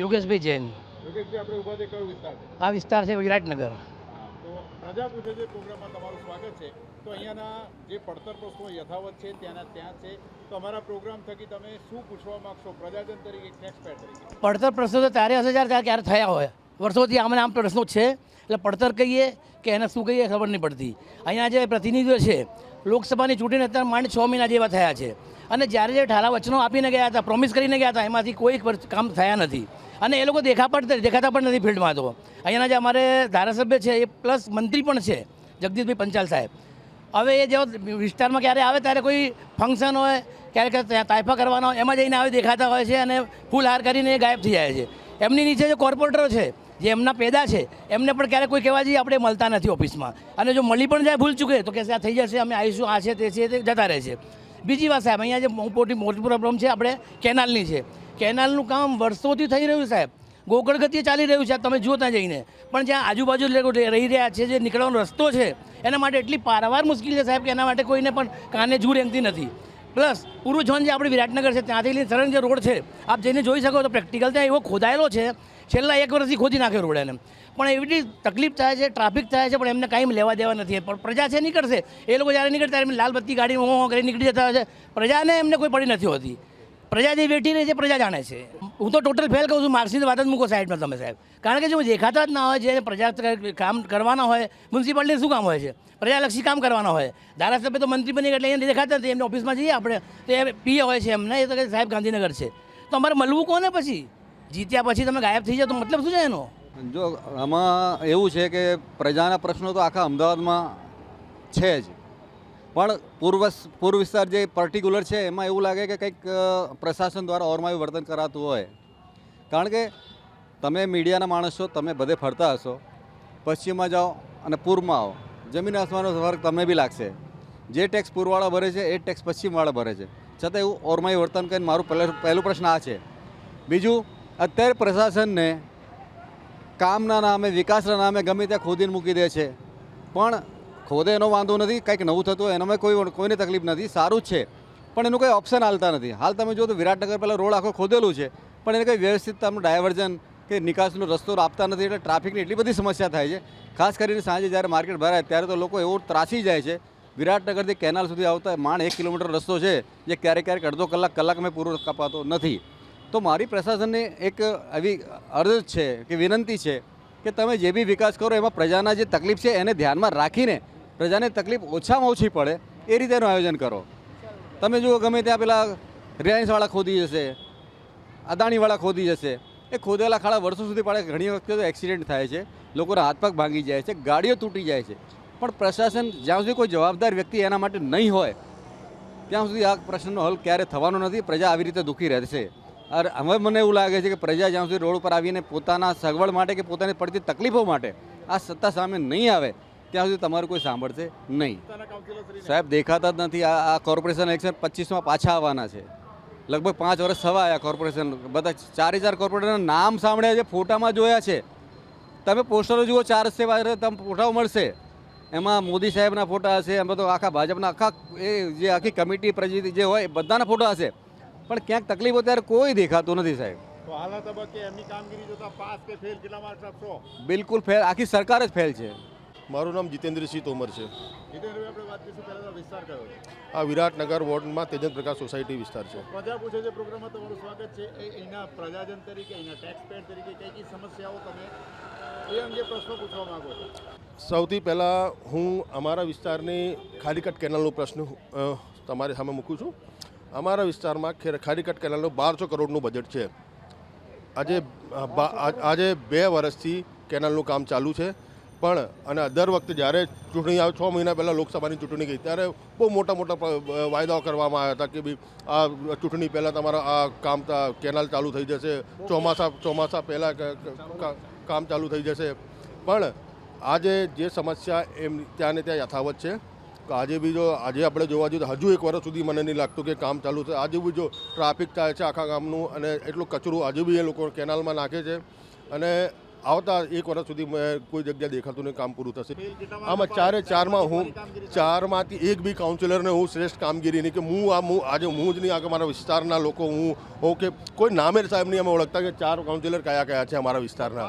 યોગેશભાઈ જૈન. આ વિસ્તાર છે વિરાટનગર. તો પ્રજા પૂછે છે પ્રોગ્રામમાં તમારું સ્વાગત છે. તો અહીંયાના જે પડતર પ્રશ્નો યથાવત છે ત્યાંના ત્યાં છે. તો અમારા પ્રોગ્રામ થકી તમે શું પૂછવા માગશો? પ્રજાજન તરીકે પેડ તરીકે. પડતર પ્રશ્નો તો ત્યારે હશે જ્યારે ત્યારે ક્યારે થયા હોય. વર્ષોથી આમને આમ પ્રશ્નો છે. એટલે પડતર કહીએ કે એને શું કહીએ ખબર નહીં પડતી. અહીંયા જે પ્રતિનિધિઓ છે, લોકસભાની ચૂંટણી અત્યારે માંડ છ મહિના જેવા થયા છે. અને જ્યારે જે ઠાલા વચનો આપીને ગયા હતા પ્રોમિસ કરીને ગયા હતા, એમાંથી કોઈ કામ થયા નથી. અને એ લોકો દેખા પણ દેખાતા પણ નથી ફિલ્ડમાં તો. અહીંયાના જે અમારે ધારાસભ્ય છે, એ પ્લસ મંત્રી પણ છે, જગદીશભાઈ પંચાલ સાહેબ. હવે એ જેવો વિસ્તારમાં ક્યારે આવે ત્યારે કોઈ ફંક્શન હોય, ક્યારેક ત્યાં તાયફા કરવાનો એમાં જઈને આવે દેખાતા હોય છે અને ફૂલ હાર કરીને એ ગાયબ થઈ જાય છે. એમની નીચે જે કોર્પોરેટરો છે જે એમના પેદા છે, એમને પણ ક્યારેક કોઈ કહેવા જઈએ આપણે મળતા નથી ઓફિસમાં. અને જો મળી પણ જાય ભૂલ ચૂકે તો કે આ થઈ જશે, અમે આવીશું, આ છે, તે છે, તે જતા રહે છે. બીજી વાત સાહેબ, અહીંયા જે મોટી મોટી પ્રોબ્લેમ છે, આપણે કેનાલની છે. કેનાલનું કામ વર્ષોથી થઈ રહ્યું સાહેબ. ગોકળ ગતિએ ચાલી રહ્યું છે તમે જુઓ ત્યાં જઈને. પણ જ્યાં આજુબાજુ રહી રહ્યા છે, જે નીકળવાનો રસ્તો છે, એના માટે એટલી પારાવાર મુશ્કેલ છે સાહેબ કે એના માટે કોઈને પણ કાને જૂ રેંગતી નથી. પ્લસ પૂર્વ જોન જે આપણે વિરાટનગર છે, ત્યાંથી લઈને સરળ જે રોડ છે, આપ જઈને જોઈ શકો તો પ્રેક્ટિકલ ત્યાં એવો ખોદાયેલો છે છેલ્લા એક વર્ષથી ખોદી નાખ્યો રોડ એને. પણ એવી તકલીફ થાય છે, ટ્રાફિક થાય છે, પણ એમને કાંઈ લેવા દેવા નથી. પણ પ્રજા છે નીકળશે. એ લોકો જ્યારે નીકળતા ત્યારે લાલ બત્તી ગાડી હો કરી નીકળી જતા હોય છે. પ્રજાને એમને કોઈ પડી નથી હોતી. પ્રજા જે બેઠી રહી છે, પ્રજા જાણે છે. હું તો ટોટલ ફેલ કહું છું માર્ક્સની વાત જ મૂકો સાઈડમાં તમે સાહેબ. કારણ કે જો દેખાતા જ ના હોય, જે પ્રજા કામ કરવાના હોય મ્યુનિસિપાલિટી શું કામ હોય છે? પ્રજાલક્ષી કામ કરવાના હોય. ધારાસભ્ય તો મંત્રી બની એટલે એને દેખાતા નથી. એમને ઓફિસમાં જઈએ આપણે. તો એ પીએ હોય છે એમને. એ તો સાહેબ ગાંધીનગર છે. તો અમારે મળવું કોને પછી? જીત્યા પછી તમે ગાયબ થઈ જાઓ તો મતલબ શું છે એનો? જો, આમાં એવું છે કે પ્રજાના પ્રશ્નો તો આખા અમદાવાદમાં છે જ. પણ પૂર્વ પૂર્વ વિસ્તાર જે પર્ટિક્યુલર છે, એમાં એવું લાગે કે કંઈક પ્રશાસન દ્વારા ઓરમાયું વર્તન કરાતું હોય. કારણ કે તમે મીડિયાના માણસ છો, તમે બધે ફરતા હશો. પશ્ચિમમાં જાઓ અને પૂર્વમાં આવો. જમીન આસમાનનો ફરક તમને બી લાગશે. જે ટેક્સ પૂર્વવાળા ભરે છે, એ ટેક્સ પશ્ચિમવાળા ભરે છે. છતાં એવું ઓરમાયું વર્તન કરીને મારું પહેલું પ્રશ્ન આ છે. બીજું અત્યારે પ્રશાસનને કામના નામે, વિકાસના નામે ગમે ત્યાં ખોદીને મૂકી દે છે. પણ ખોદે એનો વાંધો નથી, કંઈક નવું થતું હોય, એનામાં કોઈ કોઈને તકલીફ નથી, સારું જ છે. પણ એનું કંઈ ઓપ્શન હાલતા નથી. હાલ તમે જો તો વિરાટનગર પહેલાં રોડ આખો ખોદેલું છે, પણ એને કંઈ વ્યવસ્થિત તમને ડાયવર્ઝન કે નિકાસનો રસ્તો આપતા નથી, એટલે ટ્રાફિકની એટલી બધી સમસ્યા થાય છે. ખાસ કરીને સાંજે જ્યારે માર્કેટ ભરાય, ત્યારે તો લોકો એવો ત્રાસી જાય છે. વિરાટનગરથી કેનાલ સુધી આવતા માંડ એક કિલોમીટર રસ્તો છે, જે ક્યારેક ક્યારેક અડધો કલાક કલાકમાં પૂરો કપાતો નથી. તો મારી પ્રશાસનને એક આવી અરજ છે કે વિનંતી છે કે તમે જે બી વિકાસ કરો, એમાં પ્રજાના જે તકલીફ છે એને ધ્યાનમાં રાખીને પ્રજાને તકલીફ ઓછામાં ઓછી પડે એ રીતે એનું આયોજન કરો. તમે જુઓ, ગમે ત્યાં પેલા રિલાયન્સવાળા ખોદી જશે, અદાણીવાળા ખોદી જશે, એ ખોદેલા ખાડા વર્ષો સુધી પડે, ઘણી વખતે તો એક્સિડન્ટ થાય છે, લોકોના હાથ પગ ભાંગી જાય છે, ગાડીઓ તૂટી જાય છે. પણ પ્રશાસન જ્યાં સુધી કોઈ જવાબદાર વ્યક્તિ એના માટે નહીં હોય, ત્યાં સુધી આ પ્રશ્નનો હલ ક્યારે થવાનો નથી, પ્રજા આવી રીતે દુઃખી રહેશે. હવે મને એવું લાગે છે કે પ્રજા જ્યાં સુધી રોડ પર આવીને પોતાના સગવડ માટે કે પોતાની પડતી તકલીફો માટે આ સત્તા સામે નહીં આવે, ત્યાં સુધી તમારું કોઈ સાંભળશે નહીં. સાહેબ, દેખાતા જ નથી. આ કોર્પોરેશન એકસો પચીસમાં પાછા આવવાના છે. લગભગ પાંચ વર્ષ થવા આવ્યા કોર્પોરેશન બધા ચારે ચાર કોર્પોરેટરના નામ સાંભળ્યા છે, ફોટામાં જોયા છે. તમે પોસ્ટરો જુઓ, ચાર સેવા તમને તમે ફોટાઓ મળશે. એમાં મોદી સાહેબના ફોટા હશે, એમાં તો આખા ભાજપના આખા એ જે આખી કમિટી પ્રજી જે હોય બધાના ફોટા હશે. પણ ક્યાંક તકલીફો ત્યારે કોઈ દેખાતું નથી સાહેબ. તો હાલના તબક્કે એમની કામગીરી જોતા પાસ કે ફેલ કેટલા માર્ક્સ બિલકુલ ફેલ આખી સરકાર જ ફેલ છે. મારું નામ જીતેન્દ્રસિંહ તોમર છે. વાત કરીશું વિસ્તાર કયો આ વિરાટનગર વોર્ડમાં તેજન પ્રકાશ સોસાયટી વિસ્તાર છે. પ્રજા પૂછે છે પ્રોગ્રામમાં તમારું સ્વાગત છે. એ અહીંના પ્રજાજન તરીકે એના ટેક્સ પેડ તરીકે કઈ કઈ સમસ્યાઓ તમે એ અંગે પ્રશ્નો પૂછવા માંગો છો? સૌથી પહેલાં હું અમારા વિસ્તારની ખાલીકટ કેનાલનો પ્રશ્ન તમારી સામે મૂકું છું. અમારા વિસ્તારમાં ખે- ખાડીકટ કેનાલનું બારસો કરોડનું બજેટ છે. આજે આજે બે વર્ષથી કેનાલનું કામ ચાલુ છે. પણ, અને દર વખતે જ્યારે ચૂંટણી આવે, છ મહિના પહેલાં લોકસભાની ચૂંટણી ગઈ, ત્યારે બહુ મોટા મોટા વાયદાઓ કરવામાં આવ્યા હતા કે ભાઈ, આ ચૂંટણી પહેલાં તમારા, આ કામ કેનાલ ચાલુ થઈ જશે. ચોમાસા ચોમાસા પહેલાં કામ ચાલુ થઈ જશે. પણ, આજે જે સમસ્યા એમ, ત્યાં ને ત્યાં યથાવત છે. આજે બી જો, આજે આપણે જોવા જઈએ તો હજુ એક વર્ષ સુધી મને નહીં લાગતું કે કામ ચાલુ છે આજે બી જો ટ્રાફિક થાય છે આખા ગામનું અને એટલું કચરું આજે બી એ લોકો કેનાલમાં નાખે છે. અને આવતા એક વર્ષ સુધી કોઈ જગ્યા દેખાતું નહીં, કામ પૂરું થશે. આમાં ચારે ચારમાં હું ચારમાંથી એક બી કાઉન્સિલરને હું શ્રેષ્ઠ કામગીરી નહીં કે હું આ હું આજે હું જ નહીં, આ કે મારા વિસ્તારના લોકો હું હોઉં કે કોઈ નામેર સાહેબ નહીં અમે ઓળખતા કે ચાર કાઉન્સિલર કયા કયા છે અમારા વિસ્તારના.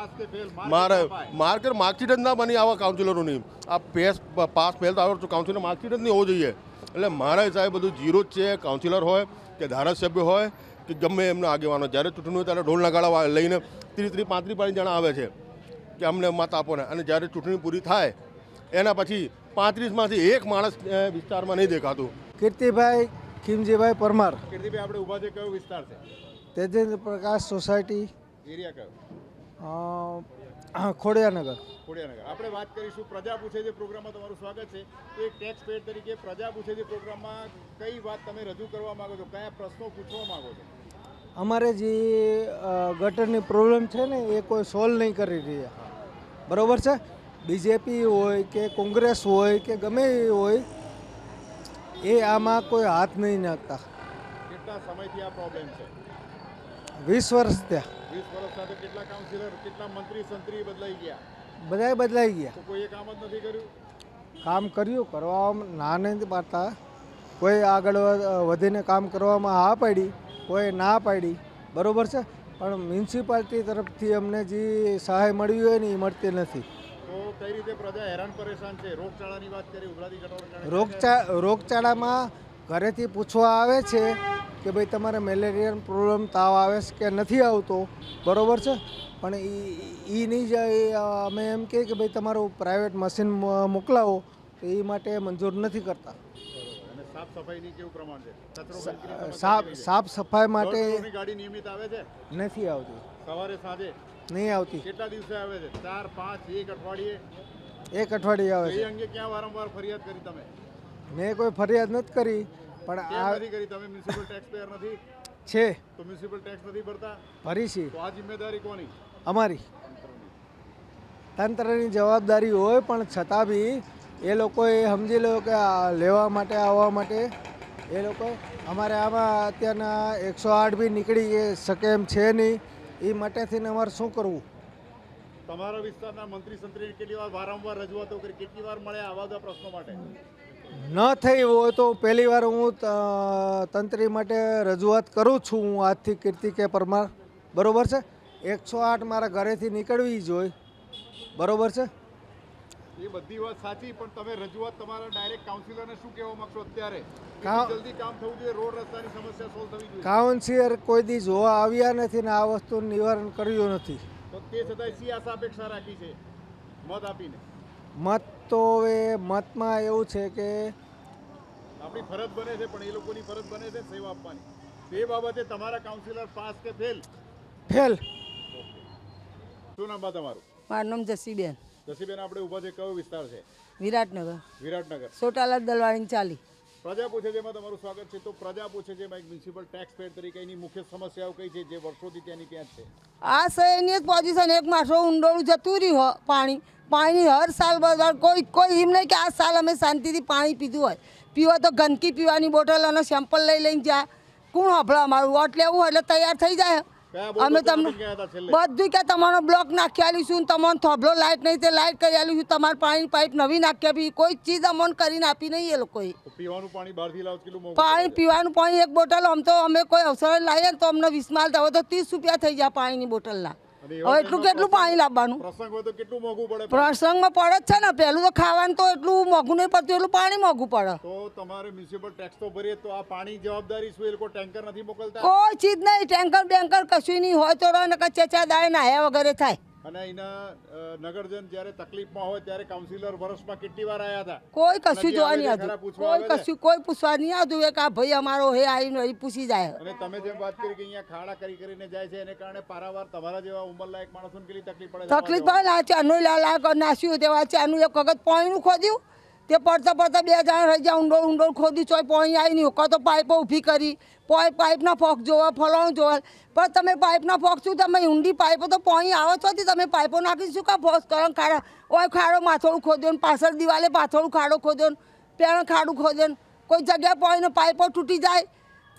મારે અપાય? માર્કશીટ જ ના બની આવા કાઉન્સિલરોની આ પેસ પાસ ફેલ તો આવડતું કાઉન્સિલર માર્કશીટ જ નહીં હોવું જોઈએ. એટલે મારા સાહેબ બધું જીરો જ છે કાઉન્સિલર હોય કે ધારાસભ્ય હોય કે ગમે એમના આગેવાનો જ્યારે ચૂંટણી હોય ત્યારે ઢોલ નગાડા વા- લઈને ત્રીસ ત્રીસ પાંત્રીસ પાંત્રીસ જણા આવે છે કે અમને મત આપો ને. અને જ્યારે ચૂંટણી પૂરી થાય એના પછી પાંત્રીસમાંથી એક માણસ વિસ્તારમાં નહીં દેખાતું. કીર્તિભાઈ ખીમજીભાઈ પરમાર. કીર્તિભાઈ આપણે ઊભા છે કયો વિસ્તાર છે? તેજેન્દ્ર પ્રકાશ સોસાયટી. એરિયા કયો? ખોડિયાનગર ખોડિયાનગર આપણે વાત કરીશું પ્રજા પૂછે છે પ્રોગ્રામમાં તમારું સ્વાગત છે. એક ટેક્સ પેડ તરીકે પ્રજા પૂછે છે પ્રોગ્રામમાં કઈ વાત તમે રજૂ કરવા માગો છો? કયા પ્રશ્નો પૂછવા માંગો છો? અમારે જે ગટરની પ્રોબ્લેમ છે ને એ કોઈ સોલ્વ નહીં કરી રહ્યા બરાબર છે? બીજેપી હોય કે કોંગ્રેસ હોય કે ગમે એ હોય એ આમાં કોઈ હાથ નહીં નાખતા. કેટલા સમયથી આ પ્રોબ્લેમ છે? વીસ વર્ષ ત્યાં વીસ વર્ષ સાથે કેટલા કાઉન્સિલર કેટલા મંત્રી સંત્રી બદલાઈ ગયા? બધાય બદલાઈ ગયા. કોઈ કોઈએ કામ જ નથી કર્યું? કામ કર્યું કરવા ના નથી પાડતા. કોઈ આગળ વધીને કામ કરવામાં હા પાડી. કોઈ ના પાડી. બરોબર છે? પણ મ્યુનિસિપાલિટી તરફથી અમને જે સહાય મળવી હોય ને એ મળતી નથી. રોગચાળામાં ઘરેથી પૂછવા આવે છે કે ભાઈ તમારે મેલેરિયાનો પ્રોબ્લેમ તાવ આવે છે કે નથી આવતો? બરોબર છે? પણ એ એ નહીં જાય. અમે એમ કહીએ કે ભાઈ તમારું પ્રાઇવેટ મશીન મોકલાવો. તો એ માટે મંજૂર નથી કરતા. સાફ સફાઈ માટે ગાડી નિયમિત આવે છે? નથી આવતી. સવારે સાંજે? નહીં આવતી. કેટલા દિવસે આવે છે? ચાર પાંચ એક અઠવાડિયે? એક અઠવાડિયે આવે છે. એ અંગે ક્યાં વારંવાર ફરિયાદ કરી તમે? મેં કોઈ ફરિયાદ નથી કરી પણ આ નથી કરી તમે? મ્યુનિસિપલ ટેક્સ પેયર નથી? છે. તો મ્યુનિસિપલ ટેક્સ નથી ભરતા? ભરી છે. તો આ જિમ્મેદારી કોની? અમારી. તંત્રની જવાબદારી હોય પણ છતાં બી એ લોકોએ સમજી લો કે લેવા માટે આવવા માટે એ લોકો અમારે આમાં અત્યારના એકસો આઠ બી નીકળી શકે એમ છે નહીં. એ માટે થઈને અમારે શું કરવું? તમારા વિસ્તારના મંત્રી સંત્રી કેટલી વાર વારંવાર રજૂઆતો કરી? કેટલી વાર મળે આવા પ્રશ્નો માટે? ન થઈ હોય તો પહેલી વાર હું તંત્રી માટે રજૂઆત કરું છું હું આજથી કીર્તિ કે પરમાર. બરોબર છે? એકસો આઠ મારા ઘરેથી નીકળવી જોઈએ બરોબર છે? એ બધી વાત સાચી પણ તમે રજૂઆત તમારા ડાયરેક્ટ કાઉન્સિલરને શું કહેવા માંગશો અત્યારે? જલ્દી કામ થવું જોઈએ રોડ રસ્તાની સમસ્યા સોલ્વ થવી જોઈએ. કાઉન્સિલર કોઈ દી જોવા આવ્યા નથી ને આ વસ્તુનું નિવારણ કર્યું નથી. તો તે છતાંય સી આશા અપેક્ષા રાખી છે મત આપીને. મત તો હવે મતમાં એવું છે કે આપણી ફરજ બને છે પણ એ લોકોની ફરજ બને છે સેવા આપવાની. તે બાબતે તમારા કાઉન્સિલર પાસ કે ફેલ ફેલ શું નામ તમારું? મારું નામ જસીબેન. જસીબેન આપણે ઊભા છે કયો વિસ્તાર છે? વિરાટનગર. વિરાટનગર. સોટાલા દલવાણી ચાલી. પ્રજા પૂછે છે એમાં તમારું સ્વાગત છે. તો પ્રજા પૂછે છે એક મ્યુનિસિપલ ટેક્સ પેડ તરીકે એની મુખ્ય સમસ્યાઓ કઈ છે જે વર્ષોથી ત્યાંની ત્યાં છે? આ શહેરની એક પોઝિશન એક માસો ઊંડોળું જતું રહ્યું પાણી. પાણી હર સાલ બધા કોઈ કોઈ એમ નહીં કે આ સાલ અમે શાંતિથી પાણી પીધું હોય. પીવા તો ગંદકી પીવાની બોટલ અને સેમ્પલ લઈ લઈને જા કોણ હભળા અમારું? વોટ લેવું હોય એટલે તૈયાર થઈ જાય. અમે તમને? બધું કે તમારો બ્લોક નાખી આલીશું તમારો થોભલો લાઇટ નહીં તે લાઇટ કરી આલીશું તમારે પાણી પાઇપ નવી નાખી આપી. કોઈ ચીજ અમને કરીને આપી નહીં એ લોકોએ. પીવાનું પાણી બહારથી લાવો કેટલું પાણી પીવાનું પાણી એક બોટલ આમ તો અમે કોઈ અવસર લાવીએ ને તો અમને વીસ માલ તો ત્રીસ રૂપિયા થઈ જાય પાણીની બોટલના. હવે એટલું કેટલું પાણી લાવવાનું? પ્રસંગ હોય તો કેટલું મોંઘું પડે? પ્રસંગમાં પડે જ છે ને. પહેલું તો ખાવાનું તો એટલું મોંઘું નહીં પડતું એટલું પાણી મોંઘું પડે. તો તમારે મ્યુનિસિપલ ટેક્સ તો ભરીએ તો આ પાણી જવાબદારી શું? એ લોકો ટેન્કર નથી મોકલતા? કોઈ ચીજ નહીં. ટેન્કર બેન્કર કશું નહીં. હોય તો રહે ને નાહ્યા વગેરે થાય. અને અહીંના નગરજન જ્યારે તકલીફમાં હોય ત્યારે કાઉન્સિલર વર્ષમાં કેટલી વાર આવ્યા હતા? કોઈ કશું જોવા નહીં આવતું. કોઈ કશું કોઈ પૂછવા નહીં આવતું એક આ ભાઈ અમારો હે આવીને અહીં પૂછી જાય. અને તમે જેમ વાત કરી કે અહીંયા ખાડા કરી કરીને જાય છે એને કારણે પારાવાર તમારા જેવા ઉંમરલાયક માણસોને કેટલી તકલીફ પડે તકલીફ પડે આ ચાનું લાલ નાસ્યું તેવા ચાનું એક વખત પાણીનું ખોદ્યું. તે પડતા પડતા બે જણા રહી જાય ઊંડો ઊંડો ખોદી ચોય પાણી આવી નહીં. કાં તો પાઇપો ઊભી કરી. પાઇપ પાઇપના ફોક જોવા, ફલાણું જોવા. પણ તમે પાઇપના ફોક શું? તમે ઊંડી પાઇપો તો પાણી આવે છો તમે પાઇપો નાખી શું કા ફોક કરો ખાડા? ઓય ખાડો માથોડું ખોદ્યો ને પાછળ દિવાલે પાથોડું ખાડો ખોદ્યો ને પેણ ખાડું ખોદ્યો ને કોઈ જગ્યાએ પહોંચીને પાઇપો તૂટી જાય.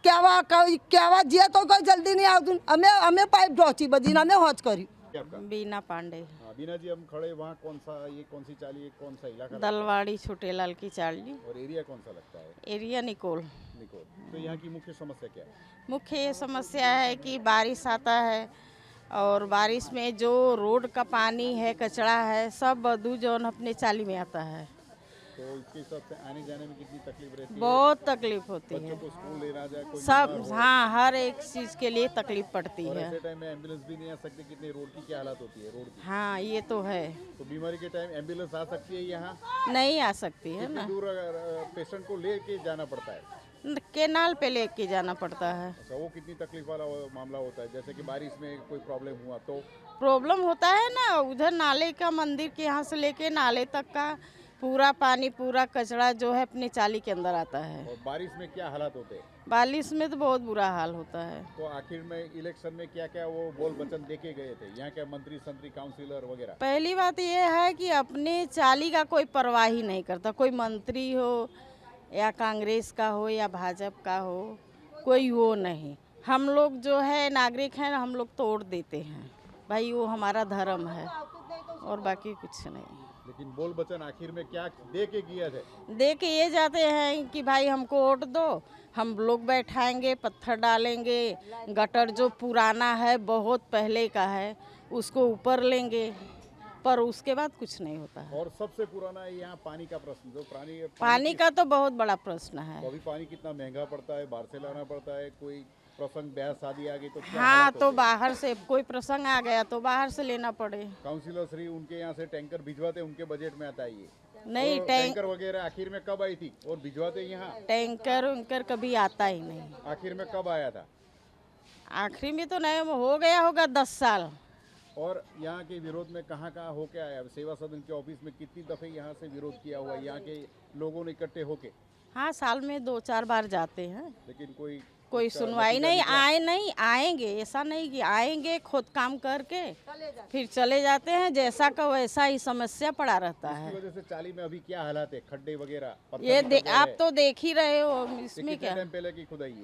કહેવા કહેવા જઈએ તો કોઈ જલ્દી નહીં આવતું. અમે અમે પાઇપ ઢોચી બધીને અમે હોજ કર્યું. आपका? बीना पांडे। हाँ, बीना जी हम खड़े वहाँ कौन सा ये कौन सी चाली ये कौन सा इलाका दलवाड़ी छोटेलाल की चाली। और एरिया कौन सा लगता है? एरिया निकोल। निकोल। तो यहाँ की मुख्य समस्या क्या है? मुख्य ये समस्या है कि बारिश आता है और बारिश में जो रोड का पानी है कचरा है सब बदू जोन अपने चाली में आता है। तो इसके हिसाब से आने जाने में कितनी तकलीफ़ रहती है? बहुत तकलीफ़ होती है। को स्कूल लेना जाए कोई सब हाँ। हर एक चीज़ के लिए तकलीफ़ पड़ती है। ऐसे टाइम में एंबुलेंस भी नहीं आ सकती कितनी रोड की क्या हालत होती है रोड की? हाँ ये तो है। तो बीमारी के टाइम एंबुलेंस आ सकती है यहाँ? नहीं आ सकती है ना। दूर पेशेंट को लेके जाना पड़ता है? केनाल पे लेके जाना पड़ता है। अच्छा वो कितनी तकलीफ़ वाला मामला होता है? जैसे कि बारिश में कोई प्रॉब्लम हुआ तो? प्रॉब्लम होता है ना उधर नाले का मंदिर के यहाँ से लेके नाले तक का पूरा पानी पूरा कचरा जो है अपने चाली के अंदर आता है। और बारिश में क्या हालात होते हैं? बारिश में तो बहुत बुरा हाल होता है। तो आखिर में इलेक्शन में क्या क्या वो बोल वचन देके गए थे? यहाँ के मंत्री संतरी काउंसिलर वगैरह? पहली बात यह है कि अपने चाली का कोई परवाह ही नहीं करता। कोई मंत्री हो या कांग्रेस का हो या भाजपा का हो कोई वो नहीं। हम लोग जो है नागरिक हैं हम लोग तोड़ देते हैं। भाई वो हमारा धर्म है और बाकी कुछ नहीं। लेकिन बोल वचन आखिर में क्या दे के किया थे दे के ये जाते हैं कि भाई हमको वोट दो हम लोग बैठाएँगे पत्थर डालेंगे गटर जो पुराना है बहुत पहले का है उसको ऊपर लेंगे पर उसके बाद कुछ नहीं होता है। और सबसे पुराना है यहाँ पानी का प्रश्न जो पानी पानी का तो बहुत बड़ा प्रश्न है। तो अभी पानी कितना महँगा पड़ता है बाहर से लाना पड़ता है कोई प्रसंग ब्याह शादी आ गई तो हाँ हालात तो बाहर से कोई प्रसंग आ गया तो बाहर से लेना पड़े। काउंसिलर श्री उनके यहाँ से टैंकर भिजवाते उनके बजट में आता है ये। नहीं तो टैंकर वगैरह आखिर में कब आई थी? और भिजवाते यहाँ? टैंकर उनकर कभी आता ही नहीं। आखिर में कब आया था? आखिरी में तो नहीं हो गया होगा दस साल। और यहाँ के विरोध में कहाँ कहाँ होके आया? सेवा सदन के ऑफ़िस में कितनी दफे यहाँ से विरोध किया हुआ यहाँ के लोगों ने इकट्ठे होके? हाँ साल में दो चार बार जाते हैं। लेकिन कोई कोई सुनवाई नहीं आए नहीं आएँगे ऐसा नहीं कि आएँगे खुद काम करके फिर चले जाते हैं जैसा का वैसा ही समस्या पड़ा रहता है। वजह से चाली में अभी क्या हालात है? खड्डे वगैरह ये दे, आप तो देख ही रहे हो इसमें क्या? पहले की खुदाई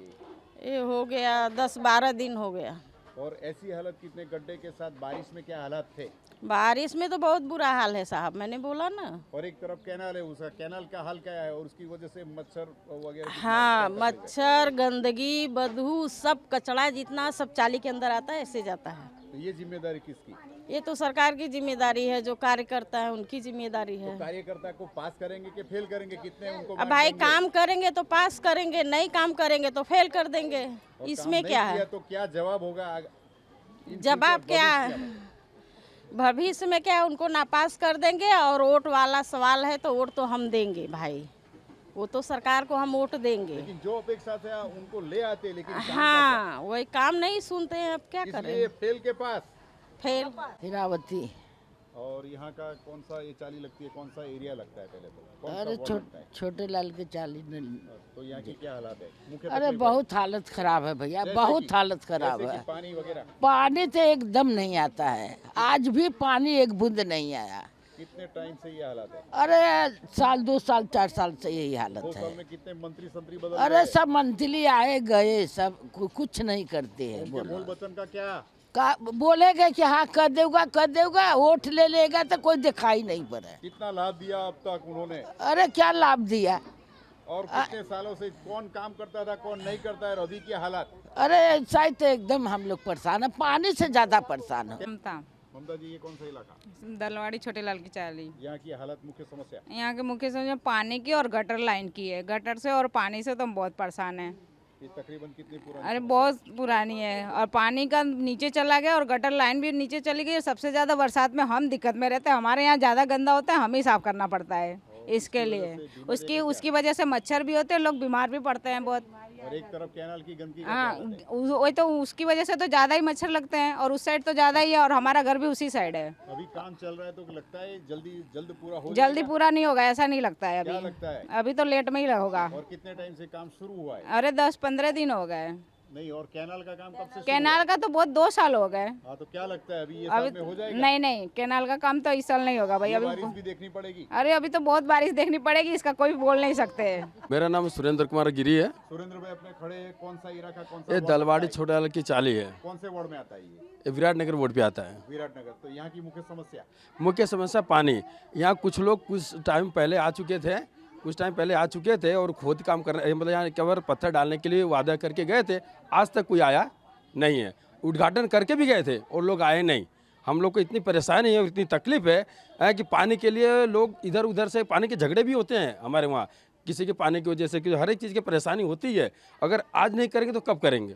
ये हो गया दस बारह दिन हो गया। और ऐसी हालत कितने गड्ढे के साथ बारिश में क्या हालात थे? बारिश में तो बहुत बुरा हाल है साहब मैंने बोला ना। और एक तरफ़ कैनाल है उसका कैनाल का हाल क्या है और उसकी वजह से मच्छर वगैरह हाँ? मच्छर गंदगी बदबू सब कचड़ा जितना सब चाली के अंदर आता है ऐसे जाता है। तो ये ज़िम्मेदारी किसकी? ये तो सरकार की ज़िम्मेदारी है जो कार्यकर्ता है उनकी ज़िम्मेदारी है। तो कार्यकर्ता को पास करेंगे कि फेल करेंगे? कितने उनको अब भाई काम करेंगे तो पास करेंगे नहीं काम करेंगे तो फेल कर देंगे। इसमें क्या है? तो क्या जवाब होगा? जवाब क्या है? भविष्य में क्या उनको नापास कर देंगे और वोट वाला सवाल है तो वोट तो हम देंगे भाई। वो तो सरकार को हम वोट देंगे। लेकिन जो अपेक्षा से उनको ले आते लेकिन हाँ वही काम नहीं सुनते हैं अब क्या? करें? फेल के पास। फेल हीरावती और यहाँ का कौन सा ये चाली लगती है? कौन सा एरिया लगता है पहले तो? अरे छो, छोटे लाल के चालीस तो यहाँ की क्या हालात है? अरे बहुत हालत खराब है भैया बहुत हालत खराब है। पानी वगैरह। पानी तो एकदम नहीं आता है। आज भी पानी एक बूंद नहीं आया। कितने टाइम से ये हालात है? अरे साल दो साल चार साल से यही हालत है। में कितने मंत्री संतरी बदल अरे सब मंत्री आए गए सब कुछ नहीं करते हैं बोलो। मूल वचन का क्या? का बोलेगा कि हाँ कर देगा कर देगा वोट ले लेगा तो कोई दिखाई नहीं पड़ा। कितना लाभ दिया अब तक उन्होंने? अरे क्या लाभ दिया? और कितने सालों से कौन काम करता था कौन नहीं करता है अभी क्या हालात? अरे ही तो एकदम हम लोग परेशान है पानी से ज़्यादा परेशान है। ममता ममता जी ये कौन सा इलाका? दलवाड़ी छोटे लाल की चाली। यहाँ की हालत मुख्य समस्या? यहाँ के मुख्य समस्या पानी की और गटर लाइन की है। गटर से और पानी से तो हम बहुत परेशान हैं। ये तकरीबन कितनी पुरानी अरे बहुत पुरानी है और पानी का नीचे चला गया और गटर लाइन भी नीचे चली गई और सबसे ज़्यादा बरसात में हम दिक्कत में रहते हैं। हमारे यहाँ ज़्यादा गंदा होता है हमें साफ़ करना पड़ता है इसके लिए। उसकी उसकी वजह से मच्छर भी होते हैं लोग बीमार भी पड़ते हैं बहुत। और एक तरफ़ कैनाल की गंदगी हाँ वही तो उसकी वजह से तो ज़्यादा ही मच्छर लगते हैं और उस साइड तो ज़्यादा ही है और हमारा घर भी उसी साइड है। अभी काम चल रहा है तो लगता है जल्दी जल्द पूरा हो जल्दी पूरा नहीं होगा ऐसा नहीं लगता है क्या अभी। लगता है? अभी तो लेट में ही होगा। और कितने टाइम से काम शुरू हुआ है? अरे दस पंद्रह दिन हो गए। नहीं और कैनाल का काम कब से कैनाल का तो बहुत दो साल हो गए। हाँ तो क्या लगता है अभी ये अभी साल में हो जाएगा? नहीं नहीं कैनाल का काम तो इस साल नहीं होगा भाई अभी बारिश भी देखनी पड़ेगी। अरे अभी तो बहुत बारिश देखनी पड़ेगी इसका कोई बोल नहीं सकते। मेरा नाम सुरेंद्र कुमार गिरी है। सुरेंद्र भाई अपने खड़े हैं कौन सा इलाका कौन सा ये दलवाड़ी? छोटे की चाली है। कौन से वार्ड में आता है ये? ये विराट नगर बोर्ड पे आता है। विराटनगर तो यहाँ की मुख्य समस्या? मुख्य समस्या पानी। यहाँ कुछ लोग कुछ टाइम पहले आ चुके थे कुछ टाइम पहले आ चुके थे और खोद काम कर करने मतलब यहाँ केवल पत्थर डालने के लिए वादा करके गए थे। आज तक कोई आया नहीं है। उद्घाटन करके भी गए थे और लोग आए नहीं। हम लोग को इतनी परेशानी है और इतनी तकलीफ़ है कि पानी के लिए लोग इधर उधर से, पानी के झगड़े भी होते हैं हमारे वहाँ। किसी के पानी की वजह से कि हर एक चीज़ की परेशानी होती है, अगर आज नहीं करेंगे तो कब करेंगे?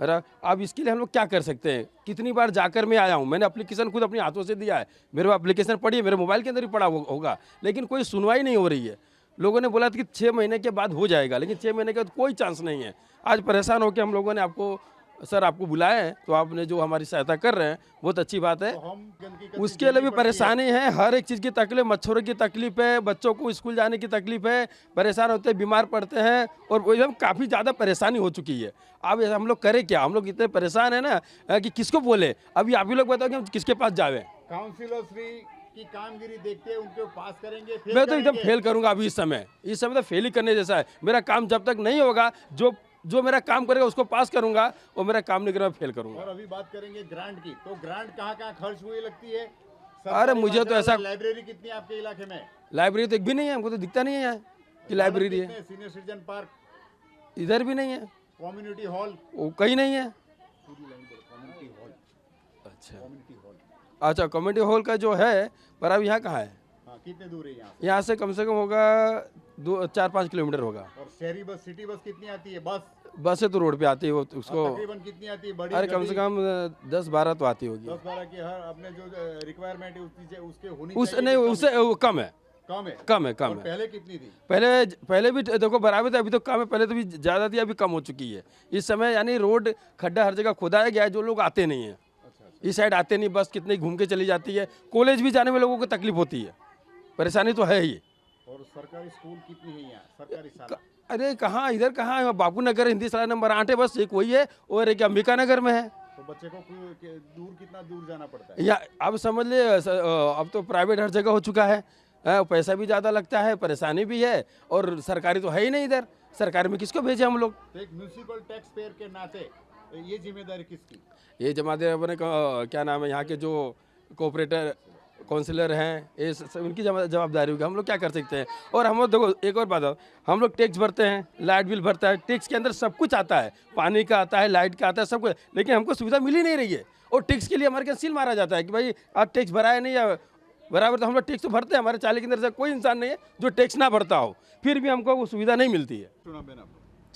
अरे अब इसके लिए हम लोग क्या कर सकते हैं? कितनी बार जाकर मैं आया हूँ, मैंने अप्लीकेशन खुद अपने हाथों से दिया है। मेरे को अप्लीकेशन पड़ी है, मेरे मोबाइल के अंदर ही पड़ा होगा, लेकिन कोई सुनवाई नहीं हो रही है। लोगों ने बोला था कि छः महीने के बाद हो जाएगा लेकिन छः महीने के बाद कोई चांस नहीं है। आज परेशान होकर हम लोगों ने आपको सर आपको बुलाया है तो आपने जो हमारी सहायता कर रहे हैं बहुत अच्छी बात है। तो उसके लिए भी परेशानी है हर एक चीज़ की तकलीफ़ मच्छरों की तकलीफ़ है बच्चों को स्कूल जाने की तकलीफ़ है परेशान होते हैं बीमार पड़ते हैं और एकदम काफ़ी ज़्यादा परेशानी हो चुकी है। अब हम लोग करें क्या? हम लोग इतने परेशान है ना कि किसको बोले? अभी आप ही लोग बताओ कि हम किसके पास जावे? काउंसिलर श्री की कामगिरी देखते हैं उनको पास करेंगे फेल मैं तो एकदम फेल करूँगा अभी इस समय। इस समय तो फेल ही करने जैसा है। मेरा काम जब तक नहीं होगा जो जो मेरा काम करेगा उसको पास करूँगा और मेरा काम नहीं करेगा फेल करूँगा। और अभी बात करेंगे ग्रांट की। तो ग्रांट कहाँ कहाँ खर्च हुई लगती है? अरे मुझे तो ऐसा- लाइब्रेरी कितनी आपके इलाके में? लाइब्रेरी तो एक भी नहीं है हमको तो दिखता नहीं है यहाँ कि लाइब्रेरी है। Senior citizen park? इधर भी नहीं है। Community hall? वो कहीं नहीं है। अच्छा। कम्युनिटी हॉल अच्छा कम्युनिटी हॉल का जो है पर अब यहाँ कहाँ है? हाँ कितने दूर है यहाँ से? यहाँ से कम से कम होगा दो चार पाँच किलोमीटर होगा। और शहरी बस सिटी बस कितनी आती है? बस? बसें तो रोड पे आती है वो उसको तकरीबन कितनी आती है? बड़ी अरे कम से कम दस बारह तो आती होगी। दस बारह की हर अपने जो रिक्वायरमेंट है उसकी उसके होनी उस नहीं उससे वो कम है। कम है? कम है कम है। पहले कितनी थी? पहले पहले भी देखो बराबर था अभी तो कम है पहले तो भी ज़्यादा थी अभी कम हो चुकी है। इस समय यानी रोड खड्डा हर जगह खुदाया गया है जो लोग आते नहीं हैं। इस साइड आते नहीं बस कितनी घूम के चली जाती है। कॉलेज भी जाने में लोगों को तकलीफ़ होती है। परेशानी तो है ही। और सरकारी स्कूल कितनी है यहाँ? सरकारी शाला? अरे कहाँ इधर कहाँ है? बापू नगर हिंदी सराय नंबर आठ है बस एक वही है और एक अंबिका नगर में है। तो बच्चे को दूर कितना दूर जाना पड़ता है? या अब समझ ले अब तो प्राइवेट हर जगह हो चुका है। पैसा भी ज़्यादा लगता है परेशानी भी है और सरकारी तो है ही नहीं इधर। सरकारी में किसको भेजे हम लोग? तो एक म्यूनिसिपल टैक्स पेयर के नाते ये ज़िम्मेदारी किसकी? ये जमादारी अपने क्या नाम है यहाँ के जो कोऑपरेटर काउंसिलर हैं ये उनकी जवाबदारी होगी। हम लोग क्या कर सकते हैं? और हम लोग देखो एक और बात हम लोग टैक्स भरते हैं लाइट बिल भरता है टैक्स के अंदर सब कुछ आता है। पानी का आता है लाइट का आता है सब कुछ लेकिन हमको सुविधा मिल ही नहीं रही है। और टैक्स के लिए हमारे यहाँ सील मारा जाता है कि भाई आप टैक्स भराए नहीं या बराबर तो हम लोग टैक्स तो भरते हैं हमारे चाले के अंदर से कोई इंसान नहीं है जो टैक्स ना भरता हो। फिर भी हमको वो सुविधा नहीं मिलती है।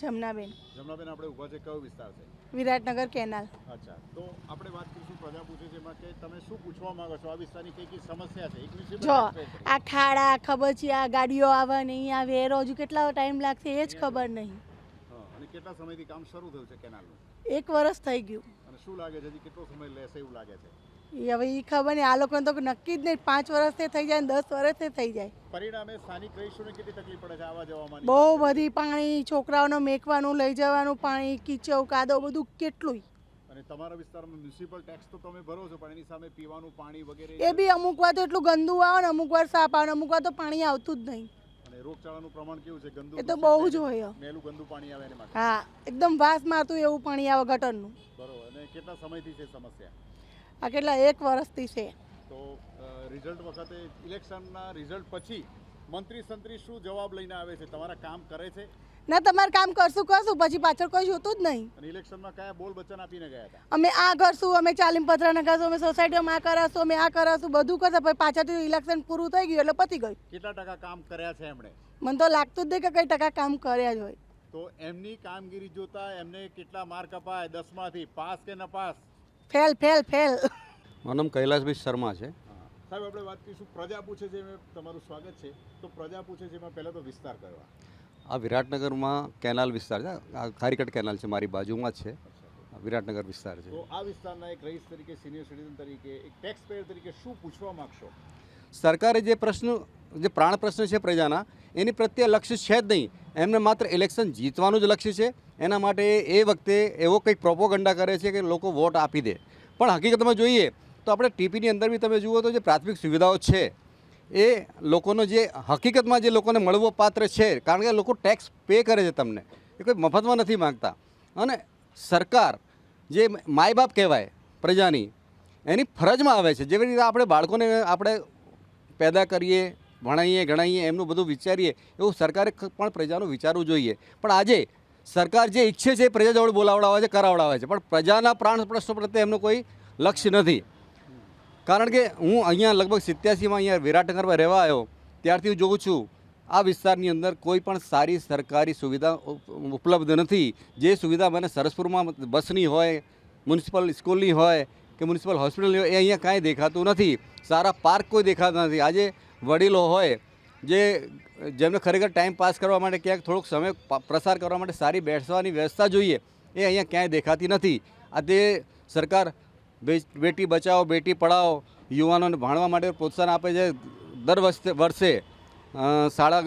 જમનાબેન. જમનાબેન આપણે ઊભા છે કયો વિસ્તાર છે? વિરાટનગર કેનાલ. અચ્છા તો આપણે વાત કરીશું પ્રજા પૂછે છે એમાં કે તમે શું પૂછવા માંગો છો? આ વિસ્તારની કઈ કઈ સમસ્યા છે? એક વિશે જો. આ ખાડા ખબચિયા ગાડીઓ આવે નહીં આવે રોજ કેટલા ટાઈમ લાગશે એ જ ખબર નહીં. હા, અને કેટલા સમયથી કામ શરૂ થયું છે કેનાલનું? એક વર્ષ થઈ ગયું. અને શું લાગે છે? હજી કેટલો સમય લેશે એવું લાગે છે? એ હવે એ ખબર નહીં. આ લોકોને તો નક્કી જ નહીં. પાંચ વર્ષથી થઈ જાય ને દસ વર્ષથી થઈ જાય. પરિણામે સ્થાનિક રહીશોને કેટલી તકલીફ પડે છે આવવા જવામાં બહુ બધી પાણી છોકરાઓને મેકવાનું લઈ જવાનું પાણી કીચવ કાદવ બધું કેટલું અને તમારા વિસ્તારમાં મ્યુનિસિપલ ટેક્સ તો તમે ભરો છો પણ એની સામે પીવાનું પાણી વગેરે એ બી અમુક વાર તો એટલું ગંદુ આવે ને અમુક વાર સાફ આવે ને અમુક વાર તો પાણી આવતું જ નહીં. અને રોગચાળાનું પ્રમાણ કેવું છે? ગંદુ એ તો બહુ જ હોય. મેલું ગંદુ પાણી આવે એના માટે હા એકદમ વાસ મારતું એવું પાણી આવે ગટરનું. બરોબર. અને કેટલા સમયથી છે સમસ્યા? આ કેટલા એક વર્ષથી છે. તો રિઝલ્ટ વખતે ઇલેક્શનના રિઝલ્ટ પછી મંત્રી સંત્રી શું જવાબ લઈને આવે છે તમારા કામ કરે છે? ના તમારે કામ કરશું કરશું પછી પાછળ કોઈ જોતું જ નહીં. અને ઇલેક્શનમાં કયા બોલ વચન આપીને ગયા હતા? અમે આ કરશું અમે ચાલીમ પત્ર નખાશું અમે સોસાયટીમાં આ કરાશું અમે આ કરાશું બધું કરશે પછી પાછળથી ઇલેક્શન પૂરું થઈ ગયું એટલે પતી ગયું. કેટલા ટકા કામ કર્યા છે એમણે? મને તો લાગતું જ નહીં કે કઈ ટકા કામ કર્યા જ હોય. તો એમની કામગીરી જોતા એમને કેટલા માર્ક અપાય દસમાંથી પાસ કે ન પાસ? Fail fail fail. મારું નામ કૈલાસભાઈ શર્મા છે. સાહેબ આપણે વાત કરીશું પ્રજા પૂછે છે તમારું સ્વાગત છે. તો પ્રજા પૂછે છે એમાં પહેલાં તો વિસ્તાર કરવા આ? વિરાટનગરમાં કેનાલ વિસ્તાર છે. આ ખારીકટ કેનાલ છે મારી બાજુમાં જ છે. આ વિરાટનગર વિસ્તાર છે. તો આ વિસ્તારના એક રહીશ તરીકે સિનિયર સિટીઝન તરીકે એક ટેક્સ પેયર તરીકે શું પૂછવા માંગશો? સરકારે જે પ્રશ્ન, જે પ્રાણ પ્રશ્ન છે પ્રજાના, એની પ્રત્યે લક્ષ્ય છે જ નહીં. એમને માત્ર ઇલેક્શન જીતવાનું જ લક્ષ્ય છે. એના માટે એ વખતે એવો કંઈક પ્રોપોગંડા કરે છે કે લોકો વોટ આપી દે. પણ હકીકતમાં જોઈએ તો આપણે ટીપીની અંદર બી તમે જુઓ તો જે પ્રાથમિક સુવિધાઓ છે, એ લોકોનો જે, હકીકતમાં જે લોકોને મળવો પાત્ર છે, કારણ કે લોકો ટેક્સ પે કરે છે તમને. એ કોઈ મફતમાં નથી માગતા. અને સરકાર જે માય બાપ કહેવાય પ્રજાની, એની ફરજમાં આવે છે. જેવી રીતે આપણે બાળકોને, આપણે પેદા કરીએ ભણાવીએ ગણાવીએ એમનું બધું વિચારીએ, એવું સરકારે પણ પ્રજાનું વિચારવું જોઈએ. પણ આજે સરકાર જે ઈચ્છે છે પ્રજા જોડે બોલાવડાવે છે, કરાવડાવે છે. પણ પ્રજાના પ્રાણ પ્રશ્નો પ્રત્યે એમનું કોઈ લક્ષ્ય નથી. કારણ કે હું અહીંયા લગભગ સિત્યાસીમાં અહીંયા વિરાટનગરમાં રહેવા આવ્યો, ત્યારથી હું જોઉં છું, આ વિસ્તારની અંદર કોઈ પણ સારી સરકારી સુવિધા ઉપલબ્ધ નથી. જે સુવિધા મને સરસપુરમાં બસની હોય, મ્યુનિસિપલ સ્કૂલની હોય કે મ્યુનિસિપલ હોસ્પિટલ એ અહીંયા કાંઈ દેખાતું નથી. સારા પાર્ક કોઈ દેખાતા નથી. આજે વડીલો હોય જે જેમને ખરેખર ટાઈમ પાસ કરવા માટે ક્યાંક થોડોક સમય પ્રસાર કરવા માટે સારી બેસવાની વ્યવસ્થા જોઈએ, એ અહીંયા ક્યાંય દેખાતી નથી. આ તે સરકાર બેટી બચાવો, બેટી પઢાઓ, યુવાનોને ભણવા માટે પ્રોત્સાહન આપે છે. દર વર્ષે વર્ષે શાળા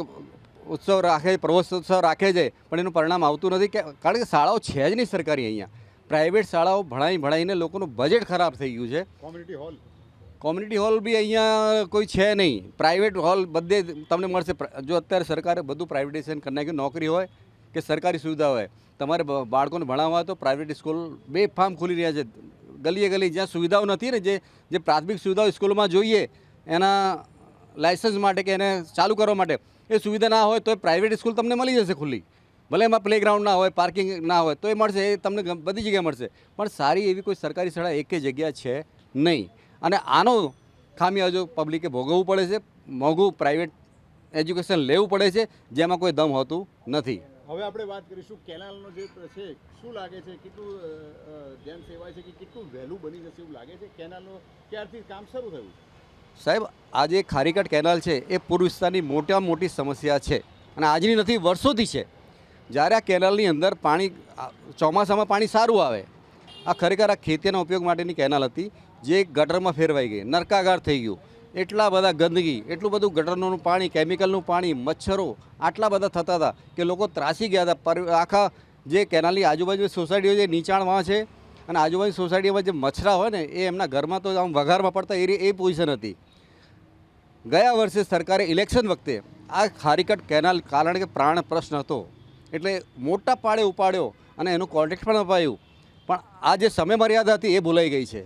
ઉત્સવ રાખે પ્રવેશોત્સવ રાખે છે, પણ એનું પરિણામ આવતું નથી. કે, કારણ કે શાળાઓ છે જ નહીં સરકારી અહીંયા. પ્રાઇવેટ શાળાઓ ભણાઈ ભણાવીને લોકોનું બજેટ ખરાબ થઈ ગયું છે. કોમ્યુનિટી હોલ કોમ્યુનિટી હોલ બી અહીંયા કોઈ છે નહીં. પ્રાઇવેટ હોલ બધે તમને મળશે. જો અત્યારે સરકારે બધું પ્રાઇવેટાઇઝેશન કરી નાખ્યું નોકરી હોય કે સરકારી સુવિધા હોય તમારે બાળકોને ભણાવવા હોય તો પ્રાઇવેટ સ્કૂલ બે ફાર્મ ખુલી રહ્યા છે. ગલીએ ગલી જ્યાં સુવિધાઓ નથી ને જે જે પ્રાથમિક સુવિધાઓ સ્કૂલમાં જોઈએ એના લાઇસન્સ માટે કે એને ચાલુ કરવા માટે એ સુવિધા ના હોય તો પ્રાઇવેટ સ્કૂલ તમને મળી જશે ખુલ્લી. ભલે એમાં પ્લેગ્રાઉન્ડ ના હોય પાર્કિંગ ના હોય તો એ મળશે એ તમને બધી જગ્યાએ મળશે. પણ સારી એવી કોઈ સરકારી શાળા એકે જગ્યા છે નહીં. અને આનો ખામિયાજો પબ્લિકે ભોગવવું પડે છે મોંઘું પ્રાઇવેટ એજ્યુકેશન લેવું પડે છે જેમાં કોઈ દમ હોતું નથી. હવે આપણે વાત કરીશું કેનાલનો જે છે શું લાગે છે કેટલું અ, સેવાય છે કે કેટલું વહેલું બની જશે એવું લાગે છે? કેનાલનો ક્યારથી કામ શરૂ થયું? સાહેબ આ જે ખારીકટ કેનાલ છે એ પૂર્વ વિસ્તારની મોટામાં મોટી સમસ્યા છે. અને આજની નથી વર્ષોથી છે. જ્યારે આ કેનાલની અંદર પાણી ચોમાસામાં પાણી સારું આવે, આ ખરેખર આ ખેતીના ઉપયોગ માટેની કેનાલ હતી, જે ગટરમાં ફેરવાઈ ગઈ, નરકાગાર થઈ ગયું. એટલા બધા ગંદકી, એટલું બધું ગટરનું પાણી, કેમિકલનું પાણી, મચ્છરો, આટલા બધા થતા હતા કે લોકો ત્રાસી ગયા હતા. પર, આખા જે કેનાલની આજુબાજુ સોસાયટીઓ જે નીચાણમાં છે, અને આજુબાજુ સોસાયટીમાં જે મચ્છરા હોય ને, એ એમના ઘરમાં તો આમ વઘારમાં પડતા, એ એ પોઝિશન હતી. ગયા વર્ષે સરકારે ઇલેક્શન વખતે આ ખારીકટ કેનાલ, કારણ કે પ્રાણ પ્રશ્ન હતો એટલે મોટા પાડે ઉપાડ્યો અને એનું કોન્ટ્રાક્ટ પણ અપાયું. પણ આ જે સમય મર્યાદા હતી એ ભૂલાઈ ગઈ છે.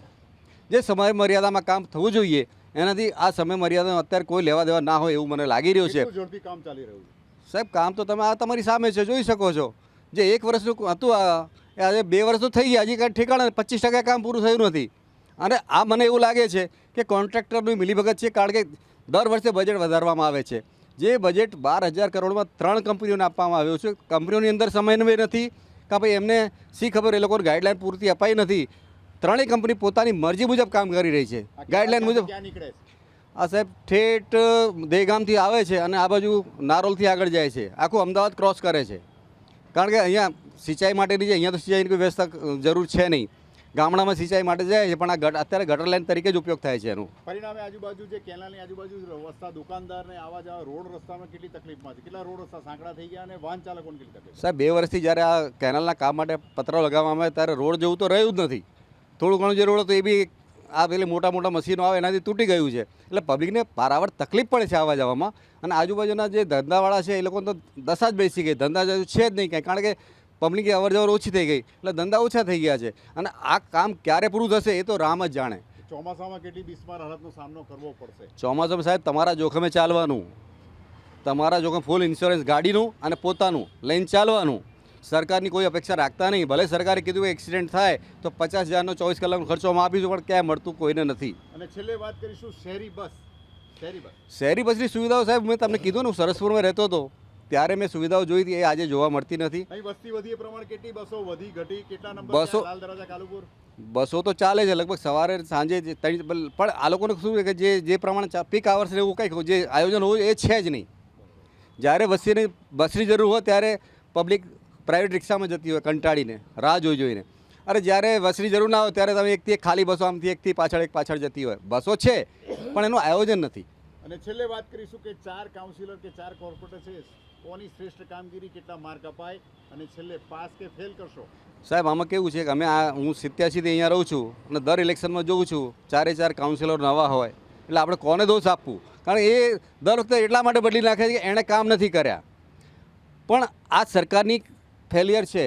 જે સમય મર્યાદામાં કામ થવું જોઈએ એનાથી આ સમય મર્યાદામાં અત્યારે કોઈ લેવા દેવા ના હોય એવું મને લાગી રહ્યું છે. ઝડપી કામ ચાલી રહ્યું સાહેબ કામ તો તમે આ તમારી સામે છે જોઈ શકો છો. જે એક વર્ષનું હતું આ આજે બે વર્ષ તો થઈ ગયા હજી કાંઈ ઠેકાણા પચીસ ટકા કામ પૂરું થયું નથી. અને આ મને એવું લાગે છે કે કોન્ટ્રાક્ટરની મિલીભગત છે કારણ કે દર વર્ષે બજેટ વધારવામાં આવે છે. જે બજેટ બાર હજાર કરોડમાં ત્રણ કંપનીઓને આપવામાં આવ્યું છે. કંપનીઓની અંદર સમન્વય નથી કાં ભાઈ એમને શી ખબર એ લોકોને ગાઈડલાઈન પૂરતી અપાઈ નથી. ત્રણેય કંપની પોતાની મરજી મુજબ કામ કરી રહી છે. ગાઈડલાઇન ગાઈડલાઈન મુજબ આ સાહેબ ઠેઠ દેગામથી આવે છે અને આ બાજુ નારોલથી આગળ જાય છે. આખું અમદાવાદ ક્રોસ કરે છે. કારણ કે અહીંયા સિંચાઈ માટેની છે અહીંયા તો સિંચાઈની કોઈ વ્યવસ્થા જરૂર છે નહીં. ગામડામાં સિંચાઈ માટે જાય છે પણ આ ગટ અત્યારે ગટર લાઈન તરીકે જ ઉપયોગ થાય છે એનું. પરિણામે આજુબાજુ જે કેનાલની આજુબાજુ રસ્તા દુકાનદારને આવા જવા રોડ રસ્તામાં કેટલી તકલીફમાં છે? કેટલા રોડ રસ્તા સાંકડા થઈ ગયા અને વાહન ચાલકોને કેટલી તકલીફ સાહેબ બે વર્ષથી જ્યારે આ કેનાલના કામ માટે પત્રો લગાવવામાં આવે ત્યારે રોડ જેવું તો રહ્યું જ નથી. થોડું ઘણું જે રોડ હતું એ બી આ પેલી મોટા મોટા મશીનો આવે એનાથી તૂટી ગયું છે. એટલે પબ્લિકને પારાવાર તકલીફ પડે છે આવવા જવામાં. અને આજુબાજુના જે ધંધાવાળા છે એ લોકોને તો દશા જ બેસી ગઈ. ધંધા છે જ નહીં કાંઈ કારણ કે પબ્લિકની અવર જવર ઓછી થઈ ગઈ એટલે ધંધા ઓછા થઈ ગયા છે. અને આ કામ ક્યારે પૂરું થશે એ તો રામ જ જાણે. ચોમાસામાં કેટલી બિસ્માર હાલતનો સામનો કરવો પડશે? ચોમાસામાં સાહેબ તમારા જોખમે ચાલવાનું. તમારા જોખમ ફૂલ ઇન્સ્યોરન્સ ગાડીનું અને પોતાનું લઈને ચાલવાનું. સરકારની કોઈ અપેક્ષા રાખતા નહીં. ભલે સરકારે કીધું કે એક્સિડન્ટ થાય તો પચાસ હજારનો ચોવીસ કલાકનો ખર્ચો અમે આપીશું પણ ક્યાંય મળતું કોઈને નથી. અને છેલ્લે વાત કરીશું શહેરી બસ. શહેરી બસ. શહેરી બસની સુવિધાઓ સાહેબ મેં તમને કીધું ને હું સરસપુરમાં રહેતો હતો. ત્યારે મેં સુવિધાઓ જોઈ હતી એ આજે જોવા મળતી નથી. વસ્તી વધી પ્રમાણે કેટલી બસો વધી ઘટી કેટલા નંબર બસો- કાલુપુર? બસો તો ચાલે છે લગભગ સવારે સાંજે ત્રણ પણ આ લોકોને શું છે કે જે જે પ્રમાણે પીક આવર્સ એવું કંઈક જે આયોજન હોય એ છે જ નહીં. જ્યારે વસ્તીની બસની જરૂર હોય ત્યારે પબ્લિક પ્રાઇવેટ રિક્ષામાં જતી હોય કંટાળીને રાહ જોઈ જોઈને. અરે જ્યારે બસની જરૂર ના હોય ત્યારે તમે એકથી એક ખાલી બસો આમથી એકથી પાછળ એક પાછળ જતી હોય. બસો છે પણ એનું આયોજન નથી. અને છેલ્લે વાત કરીશું કે ચાર કાઉન્સિલર કે ચાર કોર્પોરેટર છે. કોની શ્રેષ્ઠ કામગીરી કેટલા માર્ક અપાય અને છેલ્લે પાસ કે ફેલ કરશો? સાહેબ આમાં કેવું છે કે અમે આ હું સિત્યાસીથી અહીંયા રહું છું અને દર ઇલેક્શનમાં જોઉં છું ચારે ચાર કાઉન્સિલર નવા હોય. એટલે આપણે કોને દોષ આપવું? કારણ એ દર વખતે એટલા માટે બદલી નાખે છે કે એણે કામ નથી કર્યા. પણ આ સરકારની ફેલિયર છે.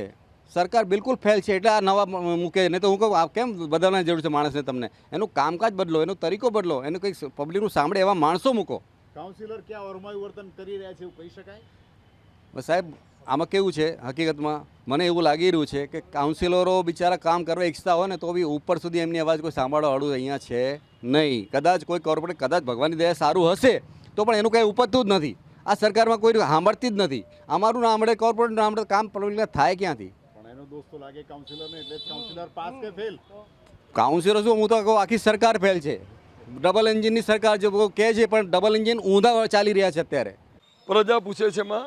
સરકાર બિલકુલ ફેલ છે. એટલે આ નવા મૂકે નહીં તો હું કહું આ કેમ બદલવાની જરૂર છે માણસને તમને? એનું કામકાજ બદલો એનો તરીકો બદલો એનું કંઈક પબ્લિકનું સાંભળે એવા માણસો મૂકો. કાઉન્સિલર ક્યાં વર્તન કરી રહ્યા છે એવું કહી શકાય? સાહેબ આમાં કેવું છે? હકીકતમાં મને એવું લાગી રહ્યું છે કે કાઉન્સિલરો બિચારા કામ કરવા ઈચ્છતા હોય ને તો બી ઉપર સુધી એમની અવાજ કોઈ સાંભળવા વાળું અહીંયા છે નહીં. કદાચ કોઈ કોર્પોરેટ કદાચ ભગવાનની દયા સારું હશે તો પણ એનું કંઈ ઉપજતું જ નથી. આ સરકારમાં કોઈ સાંભળતી જ નથી. અમારું ના સાંભળે કોર્પોરેટ ના સાંભળે કામ પબ્લિકને થાય ક્યાંથી? પણ એનો દોસ્ત તો લાગે કાઉન્સિલરને એટલે કાઉન્સિલર પાસ કે ફેલ કાઉન્સિલરો શું? હું તો કહું આખી સરકાર ફેલ છે. ડબલ એન્જિનની સરકાર જે કહે છે પણ ડબલ એન્જિન ઊંધા ચાલી રહ્યા છે અત્યારે. પ્રજા પૂછે છે માં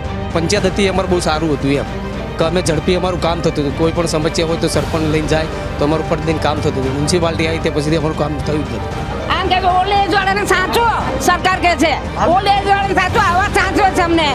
પંચાયત હતી અમારું બહુ સારું હતું એમ. કે અમે ઝડપી અમારું કામ થતું હતું. કોઈ પણ સમસ્યા હોય તો સરપંચ લઈને જાય તો અમારું પ્રતિદિન કામ થતું હતું. મ્યુનિસિપાલિટી આવી તે પછી અમારું કામ થયું જ નથી આમ કે ઓલ્ડ વાળાને સાચો સરકાર કે છે ઓલ્ડ વાળાને સાચો આવા સાચો છે અમને.